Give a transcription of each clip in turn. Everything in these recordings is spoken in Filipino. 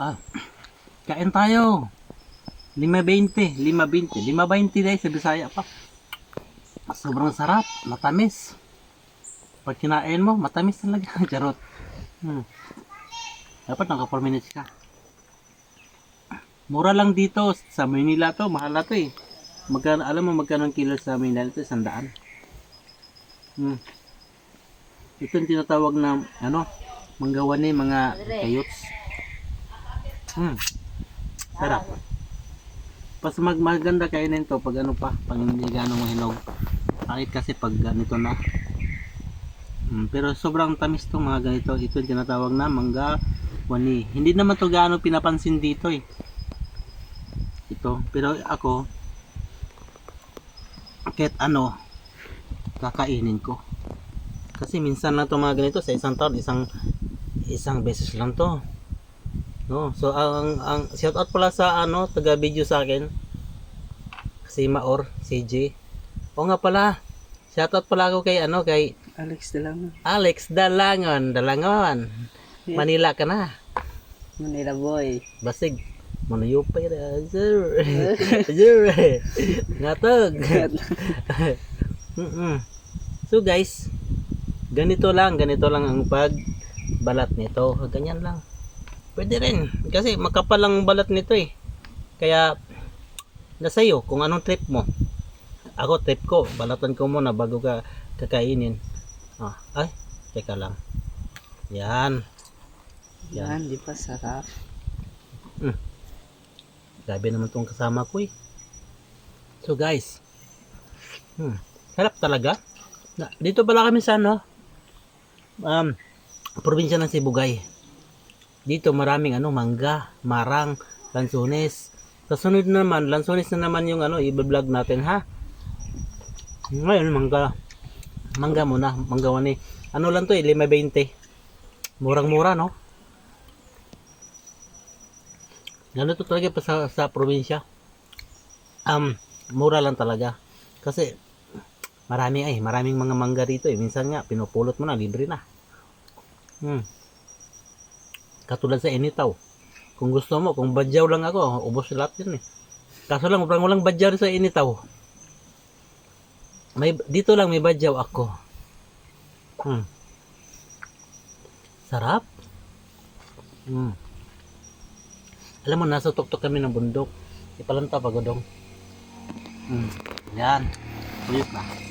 Ah, kain tayo. 5.20, 5.20, 5.20 dahil sa Bisaya pa. Sobrang sarap, matamis. Pag kinain mo, matamis talaga. Charot. Hmm. Dapat naka 4 minutes ka. Mura lang dito sa Manila to, mahal na to eh. Magkano, alam mo magkano ang kilo sa Manila ito? Sandaan. Hmm. Ito yung tinatawag na, ano, manggawan ni mga kayots. Hmm. Sarap. Pas mag maganda kainin to pag ano pa, pag hindi ganong mahinog. Kahit kasi pag ganito na. Hmm, pero sobrang tamis to mga ganito. Ito yung tinatawag na mangga wani. Hindi naman to gaano pinapansin dito eh. Ito. Pero ako, kahit ano, kakainin ko. Kasi minsan lang to mga ganito sa isang taon, isang isang beses lang to. No, so ang ang shout out pala sa ano, taga video sa akin. Si Maor, CJ. O nga pala, shout out pala ako kay ano, kay Alex de lang. Alex Dalangon, Dalangon. Manila ka na. Manila boy. Basig. Manuyupay na, sir. sir. Ngatog. So guys, ganito lang, ganito lang ang pagbalat nito. Ganyan lang. Pwede rin. Kasi makapal lang ang balat nito eh. Kaya, nasa iyo kung anong trip mo. Ako, trip ko. Balatan ko muna bago ka kakainin. Ah, ay, teka lang. Yan. Yan, di ba sarap? Grabe naman tong kasama ko eh. So guys, hmm, sarap talaga. Na, dito pala kami sa ano, um, probinsya ng Sibugay. Dito maraming ano, mangga, marang, lansones. Sa sunod naman, lansones na naman yung ano, i-vlog natin ha. Ngayon, mangga. Mangga muna, mangga wani. Ano lang to eh, 5.20. Murang-mura no? Ganito talaga pa sa, sa probinsya. Um, mura lang talaga. Kasi marami ay, maraming mga mangga dito eh. Minsan nga pinupulot mo na libre na. Hmm. Katulad sa Initaw. Kung gusto mo, kung badyaw lang ako, ubos lahat yun eh. Kaso lang, parang walang badyaw sa Initaw. May, dito lang may badyaw ako. Hmm. Sarap. Hmm. Alam mo, nasa tuktok kami ng bundok. Ipalanta pa godong. Hmm. Yan. Tuyot na. Hmm.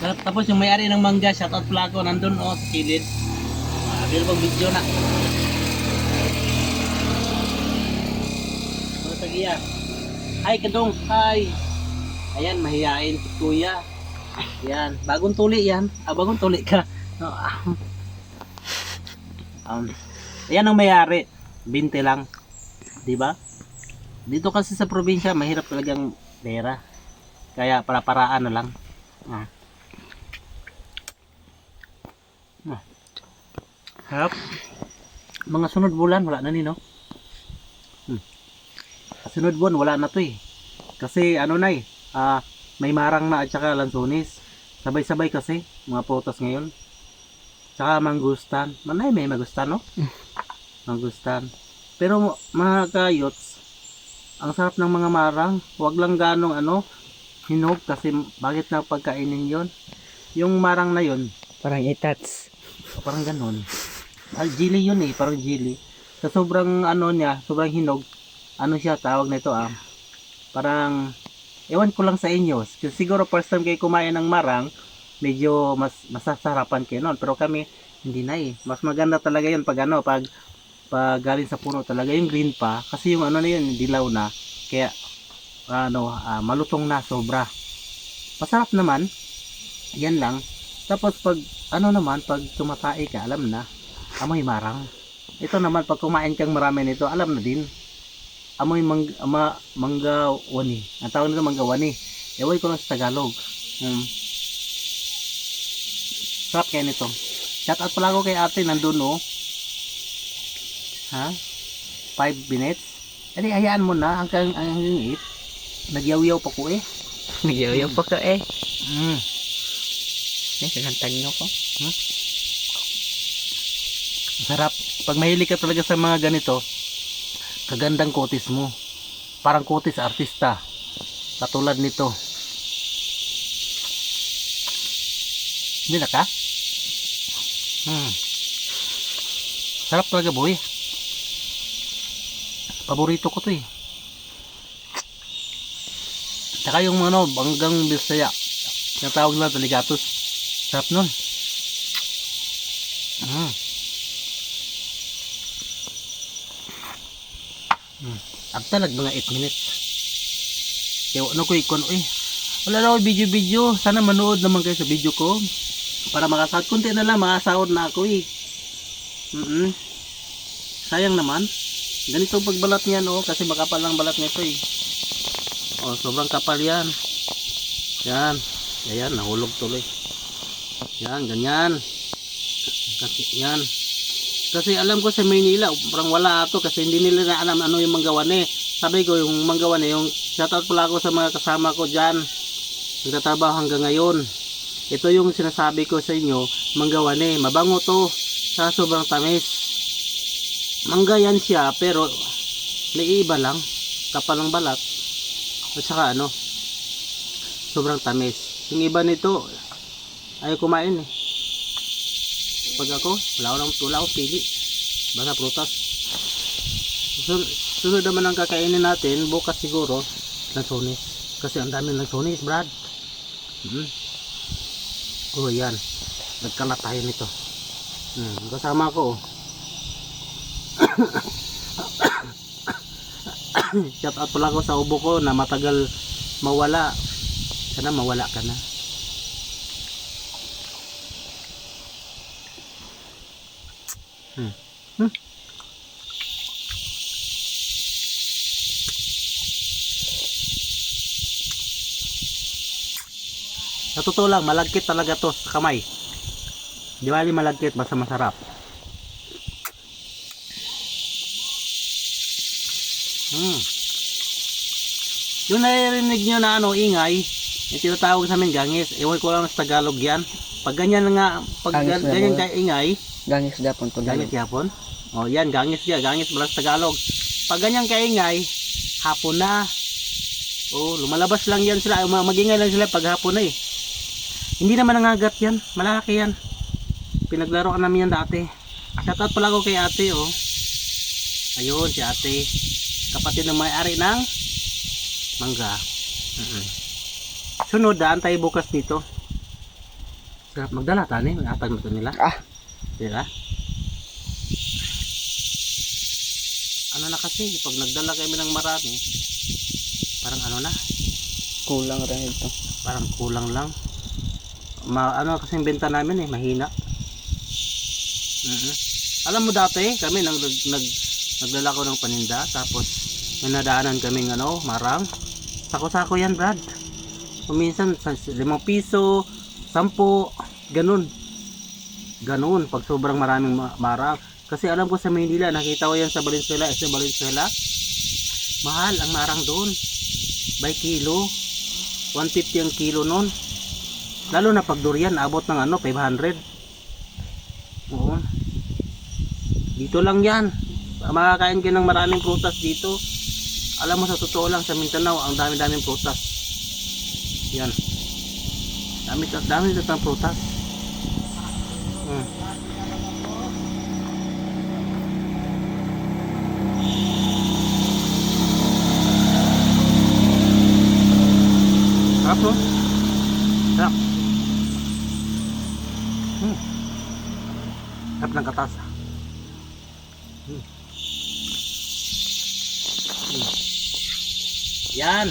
Tapos yung may-ari ng mangga, shoutout pala ako, nandun o, sa kilid. Ah, pero video na. Ano tagiya? Hi, kadong. Hi. Ayan, mahihain si kuya. Yan. Bagong tuli yan. Ah, bagong tuli ka. Ah. Um, ayan ang mayari. 20 lang. 'Di ba? Dito kasi sa probinsya, mahirap talagang pera. Kaya para-paraan na lang. Ah. Harap. Mga sunod bulan, wala na ni, no? Hmm. Sunod buwan, wala na to eh. Kasi ano na eh, ah, may marang na at saka lansones. Sabay-sabay kasi, mga prutas ngayon. Tsaka mangustan. Manay may mangustan, no? mangustan. Pero mga kayots, ang sarap ng mga marang. Huwag lang ganong ano, hinog kasi bakit na pagkainin yon Yung marang na yon Parang itats. Parang ganon. Ah, jelly yun eh, parang jelly. Sa sobrang ano niya, sobrang hinog, ano siya tawag nito ah. Parang, ewan ko lang sa inyo. Siguro first time kayo kumain ng marang, medyo mas masasarapan kayo noon. Pero kami, hindi na eh. Mas maganda talaga yun pag ano, pag, pag galing sa puno talaga, yung green pa. Kasi yung ano na yun, dilaw na. Kaya, ano, ah, malutong na, sobra. Masarap naman. Yan lang. Tapos pag, ano naman, pag tumatae ka, alam na, amoy marang. Ito naman, pag kumain kang marami nito, alam na din. Amoy mang, ama, mangga wani. Ang tawag nito mangga wani. Ewan ko lang sa Tagalog. Hmm. Sarap kaya nito. Shout out pala ako kay ate, nandun no. Ha? 5 minutes? Edi, hayaan mo na hanggang, hanggang 8. Nagyaw-yaw pa ko eh. Nagyaw pa ka eh. Mm. Eh, sinantag nyo ko. Sarap. Pag mahilig ka talaga sa mga ganito, kagandang kutis mo. Parang kutis artista. Katulad nito. Hindi na ka? Hmm. Sarap talaga boy. Paborito ko to eh. Saka yung ano, banggang bisaya. Yung tawag nila taligatos. Sarap nun. Mm. Mm. Agtalag mga 8 minutes. Kaya ano ko ikon eh. Wala na ako video-video. Sana manood naman kayo sa video ko. Para makasahod. Kunti na lang makasahod na ako eh. Mm Sayang naman. Ganito ang pagbalat niyan oh. Kasi makapal lang balat nito eh. Oh, sobrang kapal yan. Yan. Ayan, nahulog tuloy. Yan, ganyan. Kasi, yan. Kasi alam ko sa Maynila, parang wala ato kasi hindi nila na alam ano yung manggawane. Sabi ko, yung manggawane, yung shoutout pala ako sa mga kasama ko dyan. Nagtatrabaho hanggang ngayon. Ito yung sinasabi ko sa inyo, manggawane. Mabango to sa sobrang tamis. Mangga yan siya, pero naiiba lang. Kapal ng balat. At saka ano, sobrang tamis. Yung iba nito, ayaw kumain eh. Pag ako, wala ko akong pili. Basta prutas. Sunod, naman ang kakainin natin, bukas siguro, lansones. Kasi ang dami lansones, Brad. Hmm. Oh, yan. Nagkalat tayo nito. Hmm, kasama ko. oh. Shout out pala ko sa ubo ko na matagal mawala. Sana mawala ka na. Hmm. Hmm. Sa totoo lang, malagkit talaga to sa kamay. Di bali malagkit, basta masarap. Hmm. Yung naririnig nyo na ano, ingay, yung tinatawag sa amin gangis. Ewan ko lang sa Tagalog yan. Pag ganyan nga, pag na ganyan ka ingay, Gangis gapon to gangis yapon. O yan, gangis yan, gangis balas Tagalog. Pag ganyan ka ingay, hapon na. Oh, lumalabas lang yan sila. Ma- Magingay lang sila pag hapon na eh. Hindi naman nangagat yan. Malaki yan. Pinaglaro namin yan dati. Shoutout pala ko kay ate oh. Ayun, si ate. Kapatid ng may-ari ng mangga. Mhm. Sunod, daan tayo bukas dito. Sarap magdala tani. Atag mo nila. Ah. Diba? Ano na kasi, pag nagdala kami ng marami, parang ano na, Kulang rin ito. parang kulang lang. Ma, ano kasi yung benta namin eh, mahina. Mhm. Alam mo dati, kami nag, nag, nag naglalako ng paninda, tapos may nadaanan kaming ano, marang. Sako-sako yan, Brad. Kuminsan, sa limang piso, sampo, ganun. Ganun, pag sobrang maraming ma- marang. Kasi alam ko sa Maynila, nakita ko yan sa Valenzuela, eh, sa Valenzuela, mahal ang marang doon. By kilo. 150 ang kilo nun. Lalo na pag durian, abot ng ano, 500. Oo. Dito lang yan. Makakain ka ng maraming prutas dito. Alam mo sa totoo lang, sa Mindanao, ang dami-daming prutas. Yan. Dami, dami dito ng prutas. Hmm. Sarap no? Sarap. Ng katas. Hmm. Hmm. Yan.